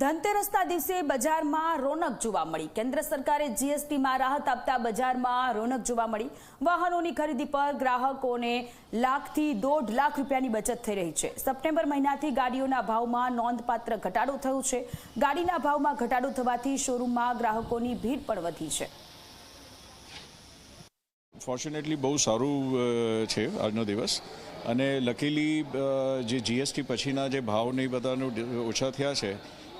ધનતેરસના દિવસે બજારમાં રોનક જોવા મળી. કેન્દ્ર સરકારે જીએસટીમાં રાહત આપતા બજારમાં રોનક જોવા મળી. વાહનોની ખરીદી પર ગ્રાહકોને લાખથી દોઢ લાખ રૂપિયાની બચત થઈ રહી છે. સપ્ટેમ્બર મહિનાથી ગાડીઓના ભાવમાં નોંધપાત્ર ઘટાડો થયો છે. ગાડીના ભાવમાં ઘટાડો થવાથી શોરૂમમાં ગ્રાહકોની ભીડ પણ વધી છે. ફોર્ચ્યુનેટલી બહુ સારું છે આજનો દિવસ. અને લકીલી જે જીએસટી પછીના જે ભાવ ને એ બધાનું ઓછા થયા છે.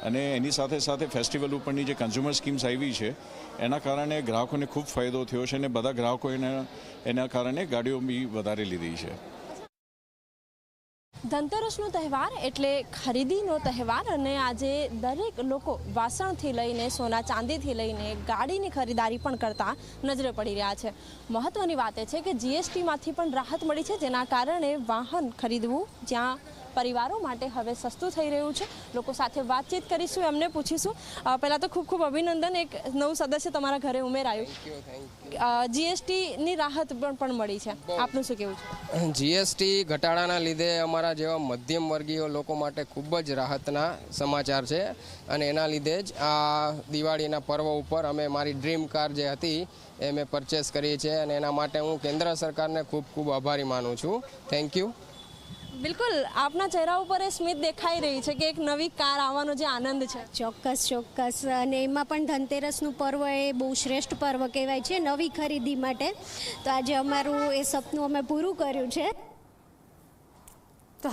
અને એની સાથે સાથે ફેસ્ટિવલ ઉપરની જે કન્ઝ્યુમર સ્કીમ્સ આવી છે, એના કારણે ગ્રાહકોને ખૂબ ફાયદો થયો છે અને બધા ગ્રાહકો એના એના કારણે ગાડીઓ બી વધારે લીધી છે. ધનતેરસનો તહેવાર એટલે ખરીદીનો તહેવાર અને આજે દરેક લોકો વાસણથી લઈને સોના ચાંદીથી લઈને ગાડીની ખરીદારી પણ કરતા નજરે પડી રહ્યા છે. મહત્વની વાત એ છે કે જીએસટીમાંથી પણ રાહત મળી છે, જેના કારણે વાહન ખરીદવું જ્યાં પરિવારો માટે હવે સસ્તું થઈ રહ્યું છે. લોકો સાથે વાતચીત કરીશું એમને પૂછીશું. પહેલાં તો ખૂબ ખૂબ અભિનંદન. એક નવું સદસ્ય તમારા ઘરે ઉમેરાયું. જીએસટીની રાહત પણ પણ મળી છે. આપનું શું કેવું છે? જીએસટી ઘટાડાના લીધે અમારા જેવા મધ્યમ વર્ગીય લોકો માટે ખૂબ જ રાહતના સમાચાર છે. અને એના લીધે જ આ દિવાળીના પર્વ ઉપર અમે મારી ડ્રીમ કાર જે હતી એ મેં પરચેસ કરી છે અને એના માટે હું કેન્દ્ર સરકારને ખૂબ ખૂબ આભારી માનું છું. થેન્ક યુ બિલકુલ, આપના ચહેરા ઉપર એ સ્મિત દેખાઈ રહી છે કે એક નવી કાર આવવાનો જે આનંદ છે. ચોક્કસ ચોક્કસ. અને એમાં પણ ધનતેરસનું પર્વ એ બહુ શ્રેષ્ઠ પર્વ કહેવાય છે નવી ખરીદી માટે. તો આજે અમારું એ સપનું અમે પૂરું કર્યું છે.